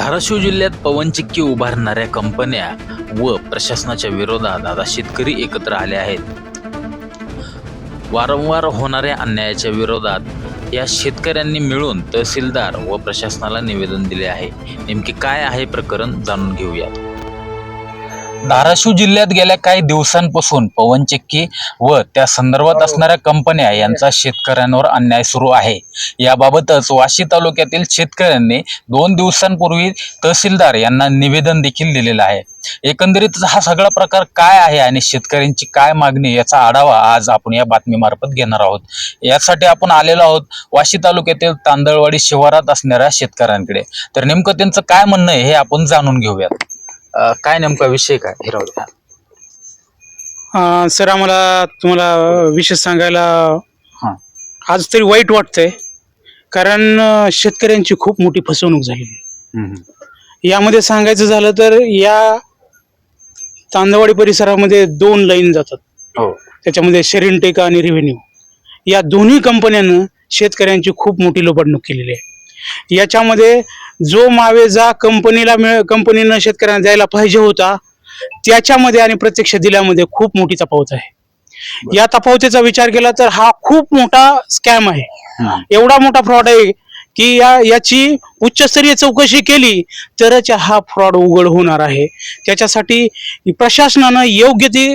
धाराशिव जिल्ह्यात पवनचिक्की उभारणाऱ्या कंपन्या व प्रशासनाच्या विरोधात आता शेतकरी एकत्र आले आहेत. वारंवार होणाऱ्या अन्यायाच्या विरोधात या शेतकऱ्यांनी मिळून तहसीलदार व प्रशासनाला निवेदन दिले आहे. नेमके काय आहे प्रकरण जाणून घेऊयात. धाराशिव जिल्ह्यात गेल्या काही दिवसांपासून पवनचक्की व त्या संदर्भात असणाऱ्या कंपन्या यांचा शेतकऱ्यांवर अन्याय सुरू आहे. याबाबतच वाशी तालुक्यातील शेतकऱ्यांनी दोन दिवसांपूर्वी तहसीलदार यांना निवेदन देखील दिलेलं आहे. एकंदरीत हा सगळा प्रकार काय आहे आणि शेतकऱ्यांची काय मागणी याचा आढावा आज आपण या बातमीमार्फत घेणार आहोत. यासाठी आपण आलेलो आहोत वाशी तालुक्यातील तांदळवाडी शिवारात असणाऱ्या शेतकऱ्यांकडे. तर नेमकं त्यांचं काय म्हणणं आहे हे आपण जाणून घेऊयात. अं, काय नेमका विषय काय हे. अं, सर आम्हाला तुम्हाला विशेष सांगायला हां. आज तरी वाईट वाटतंय. कारण अं, शेतकऱ्यांची खूप मोठी फसवणूक झालेली आहे. यामध्ये सांगायचं झालं तर या तांदवाडी परिसरामध्ये दोन लाईन जातात. हो. त्याच्यामध्ये शेरिनटेका आणि रिव्हेन्यू या दोन्ही कंपन्यानं शेतकऱ्यांची खूप मोठी लोबाडणूक केलेली आहे. याच्यामध्ये जो मावेजा कंपनीला मिळ कंपनीनं शेतकऱ्यांना द्यायला पाहिजे होता त्याच्यामध्ये आणि प्रत्यक्ष दिल्यामध्ये खूप मोठी तफावत आहे. या तफावतीचा विचार केला तर हा खूप मोठा स्कॅम आहे. एवढा मोठा फ्रॉड आहे की या याची उच्चस्तरीय चौकशी केली तरच हा फ्रॉड उघड होणार आहे. त्याच्यासाठी प्रशासनानं योग्य ती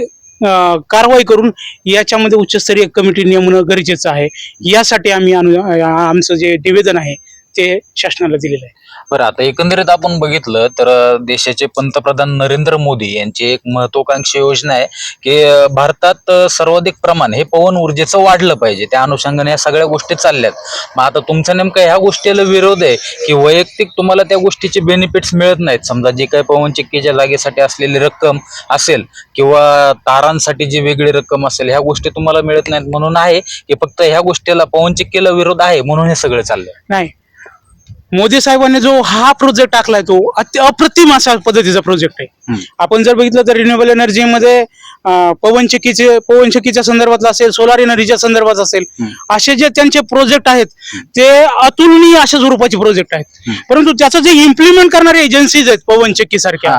कारवाई करून याच्यामध्ये उच्चस्तरीय कमिटी नेमणं गरजेचं आहे. यासाठी आम्ही आमचं जे निवेदन आहे ते शासनाला दिलेलं आहे. बरं आता एकंदरीत आपण बघितलं तर देशाचे पंतप्रधान नरेंद्र मोदी यांची एक महत्वाकांक्षी योजना आहे की भारतात सर्वाधिक प्रमाण हे पवन ऊर्जेचं वाढलं पाहिजे. त्या अनुषंगाने या सगळ्या गोष्टी चालल्यात. मग आता तुमचा नेमका ह्या गोष्टीला विरोध आहे की वैयक्तिक तुम्हाला त्या गोष्टीचे बेनिफिट्स मिळत नाहीत? समजा जे काही पवनचक्कीच्या जागेसाठी असलेली रक्कम असेल किंवा तारांसाठी जी वेगळी रक्कम असेल ह्या गोष्टी तुम्हाला मिळत नाहीत म्हणून आहे की फक्त ह्या गोष्टीला पवनचक्कीला विरोध आहे म्हणून हे सगळं चाललंय? नाही. मोदी साहेबांनी जो हा प्रोजेक्ट टाकलाय तो अति अप्रतिम अशा पद्धतीचा प्रोजेक्ट आहे. आपण जर बघितलं तर रिन्युएबल एनर्जीमध्ये पवनचक्कीचे पवनचक्कीच्या संदर्भातला असेल सोलार एनर्जीच्या संदर्भात असेल. असे जे त्यांचे प्रोजेक्ट आहेत ते अतुलनीय अशा स्वरूपाचे प्रोजेक्ट आहेत. परंतु त्याचं जे इम्प्लिमेंट करणारे एजन्सीज आहेत पवनचक्की सारख्या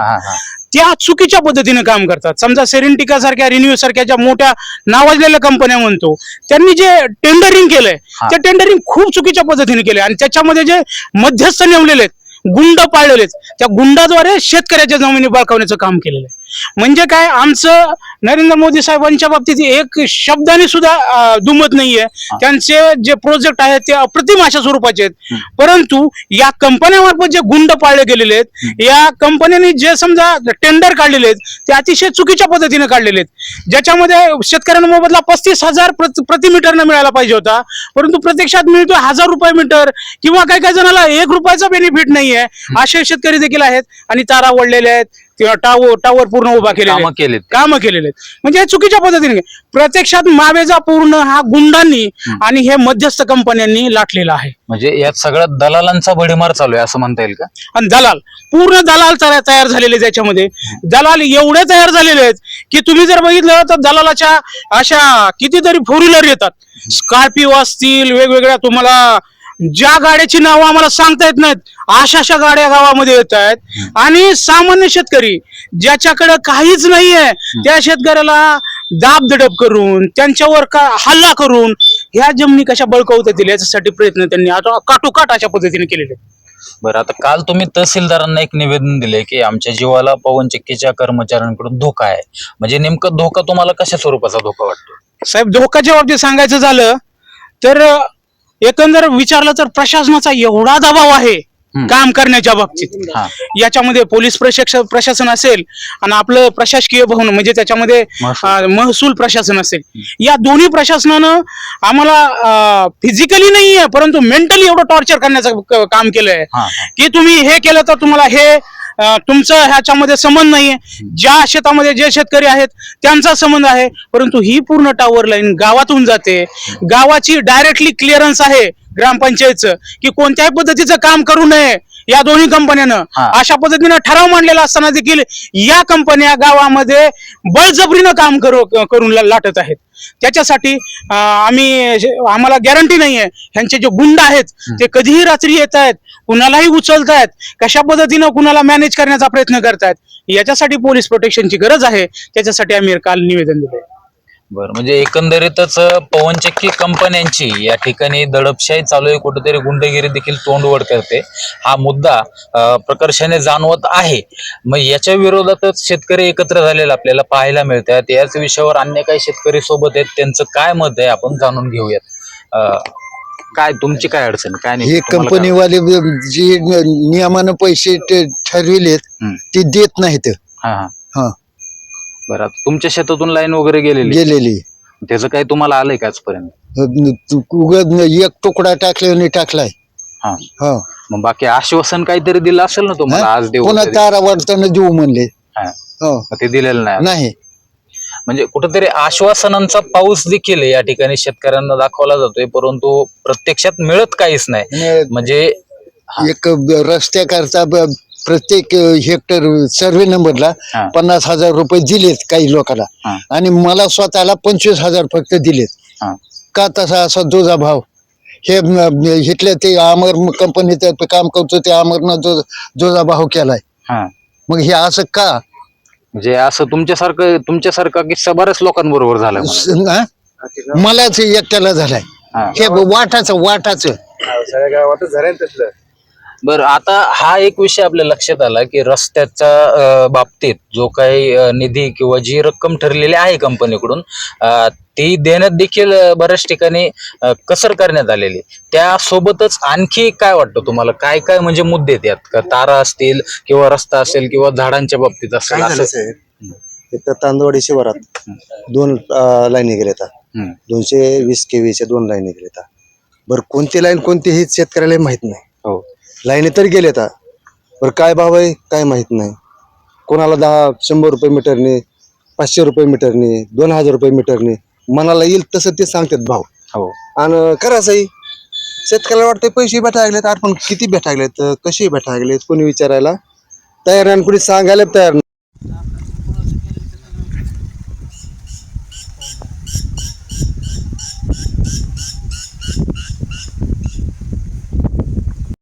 हा त्या चुकीच्या पद्धतीने काम करतात. समजा सेरेंटिका सारख्या रिन्यू सारख्या ज्या मोठ्या नावाजलेल्या कंपन्या म्हणतो त्यांनी जे टेंडरिंग केलंय. ते टेंडरिंग खूप चुकीच्या पद्धतीने केले आणि त्याच्यामध्ये जे मध्यस्थ नेमलेले आहेत गुंड पाळलेले आहेत त्या गुंडाद्वारे शेतकऱ्याच्या जमिनी बळकावण्याचं काम केलेलं आहे. म्हणजे काय आमचं नरेंद्र मोदी साहेबांच्या बाबतीत एक शब्दाने सुद्धा दुमत नाहीये. त्यांचे जे प्रोजेक्ट आहेत ते अप्रतिम अशा स्वरूपाचे आहेत. परंतु या कंपन्यामार्फत जे गुंड पाळले गेलेले आहेत या कंपन्यांनी जे समजा टेंडर काढलेले आहेत ते अतिशय चुकीच्या पद्धतीने काढलेले आहेत. ज्याच्यामध्ये शेतकऱ्यांना मोबदला पस्तीस हजार प्रति मीटरनं मिळायला पाहिजे होता. परंतु प्रत्यक्षात मिळतोय हजार रुपये मीटर किंवा काही काही जणाला एक रुपयाचा बेनिफिट नाहीये. असे शेतकरी देखील आहेत आणि तारा वळलेले आहेत. किंवा टावर टावर पूर्ण उभा केलेले कामं. केलीत. कामं केलेले आहेत. म्हणजे हे चुकीच्या पद्धतीने प्रत्यक्षात मावेजा पूर्ण हा गुंडांनी आणि हे मध्यस्थ कंपन्यांनी लाटलेला आहे. म्हणजे यात सगळ्या दलालांचा भडीमार चालू आहे असं म्हणता येईल का? आणि दलाल पूर्ण दलाल तया- तयार झालेले आहेत याच्यामध्ये दलाल एवढे तयार झालेले आहेत की तुम्ही जर बघितलं तर दलालाच्या अशा कितीतरी फोर व्हीलर येतात स्कॉर्पिओ असतील वेगवेगळ्या तुम्हाला ज्या गाड्याची नावं आम्हाला सांगता येत नाहीत अशा अशा गाड्या गावामध्ये येत आहेत. आणि सामान्य शेतकरी ज्याच्याकडे काहीच नाहीये त्या शेतकऱ्याला दाब दडप करून त्यांच्यावर का हल्ला करून ह्या जमिनी कशा बळकवता येतील याच्यासाठी प्रयत्न त्यांनी आता काटोकाट अशा पद्धतीने केलेले. बरं आता काल तुम्ही तहसीलदारांना एक निवेदन दिले की आमच्या जीवाला पवनचक्कीच्या कर्मचाऱ्यांकडून धोका आहे. म्हणजे नेमकं धोका तुम्हाला कशा स्वरूपाचा धोका वाटतो? साहेब धोकाच्या बाबतीत सांगायचं झालं तर एकंदर विचारलं तर प्रशासनाचा एवढा दबाव आहे. काम करण्याच्या बाबतीत याच्यामध्ये पोलीस प्रशासन प्रशासन असेल आणि आपलं प्रशासकीय भवन म्हणजे त्याच्यामध्ये महसूल. प्रशासन असेल या दोन्ही प्रशासनानं आम्हाला फिजिकली नाही आहे परंतु मेंटली एवढं टॉर्चर करण्याचं काम केलंय. की तुम्ही हे केलं तर तुम्हाला हे तुमचं ह्याच्यामध्ये संबंध नाहीये. ज्या शेतामध्ये जे शेतकरी आहेत त्यांचा संबंध आहे. परंतु ही पूर्ण टावर लाईन गावातून जाते. गावाची डायरेक्टली क्लिअरन्स आहे ग्रामपंचायतचं की कोणत्याही पद्धतीचं काम करू नये. या दोन्ही कंपन्यानं. अशा पद्धतीनं ठराव मांडलेला असताना देखील या कंपन्या गावामध्ये बळजबरीनं काम करू करून लाटत आहेत. त्याच्यासाठी आम्ही आम्हाला गॅरंटी नाहीये. ह्यांचे जे गुंड आहेत ते कधीही रात्री येत आहेत कुणालाही उचलत आहेत कशा पद्धतीनं कुणाला मॅनेज करण्याचा प्रयत्न करतायत याच्यासाठी पोलीस प्रोटेक्शनची गरज आहे. त्याच्यासाठी आम्ही काल निवेदन दिलं बरं म्हणजे एकंदरीतच पवनचक्की कंपन्यांची या ठिकाणी दडपशाही चालू आहे कुठेतरी गुंडगिरी देखील तोंडवड करते. हा मुद्दा अं, प्रकर्षाने जाणवत आहे. मग याच्या विरोधातच शेतकरी एकत्र झालेला आपल्याला पाहायला मिळतात. याच विषयावर अन्य काही शेतकरी सोबत आहेत त्यांचं काय मत आहे आपण जाणून घेऊयात. अं, काय तुमची काय अडचण? काय नाही हे तुम्हाला काय कंपनीवाले जे न- नियमानं पैसे ते ठरविलेत हम्म. ते ते देत नाहीत. हा हा. हा. बरं आता तुमच्या शेतातून लाईन वगैरे गेलेली गेलेली त्याचं काही तुम्हाला आलंय का आजपर्यंत? उगत एक तुकडा टाकल्याने टाकलाय. हा. हा. मग बाकी आश्वासन काहीतरी दिलं असेल ना तुम्हाला? आज देऊ पुन्हा तरी. तारा वाढताना देऊ म्हणले. हा. हो. मग ते दिलेलं नाही? नाही. म्हणजे कुठेतरी आश्वासनांचा पाऊस देखील या ठिकाणी शेतकऱ्यांना दाखवला जातोय परंतु प्रत्यक्षात मिळत काहीच नाही. आणि म्हणजे एक रस्त्याकरता ब- प्रत्येक हेक्टर सर्वे नंबरला हा. पन्नास हजार रुपये दिलेत काही लोकांना हा. आणि मला स्वतःला पंचवीस हजार फक्त दिलेत हा. का तसा असा दुजा भाव हे म- इथल्या ते अमर कंपनीत काम करतो ते अमरनं जो दुजा भाव केलाय हा मग हे असं का म्हणजे असं तुमच्यासारखं तुमच्यासारखा किस्सा बऱ्याच लोकांबरोबर झाला स- हा? मलाच एकट्याला झालाय हा. हे वाटाचं वाटाचं बरं आता हा एक विषय आपल्या लक्षात आला की रस्त्याच्या अं, बाबतीत जो काही अं, निधी किंवा जी रक्कम ठरलेली आहे कंपनीकडून अं, ती देण्यात देखील अं, बऱ्याच ठिकाणी अं, कसर करण्यात आलेली. त्यासोबतच आणखी काय वाटतं तुम्हाला? काय काय म्हणजे मुद्दे आहेत यात? का तारा असतील किंवा रस्ता असेल किंवा झाडांच्या बाबतीत असेल काय झालं असं? साहेब? इथं तांदवाडी शिवारात दोन अं, लाईनी गेल्या हम्म. दोनशे वीस केवीच्या दोन लाईनी गेल्या बरं कोणती लाईन कोणती हे शेतकऱ्याला माहीत नाही. लाईनी तर गेल्या बरं काय भाव आहे काय माहीत नाही. कोणाला दहा शंभर रुपये मीटरने पाचशे रुपये मीटरने दोन हजार रुपये मीटरने मनाला येईल तसं ते सांगतात भाव. हो. आणि खरंचही शेतकऱ्याला वाटतं पैसे भेटायलेत आपण किती भेटायलेत कसे भेटायलेत कोणी विचारायला? तयार आहे आणि कोणी सांगायला तयार नाही.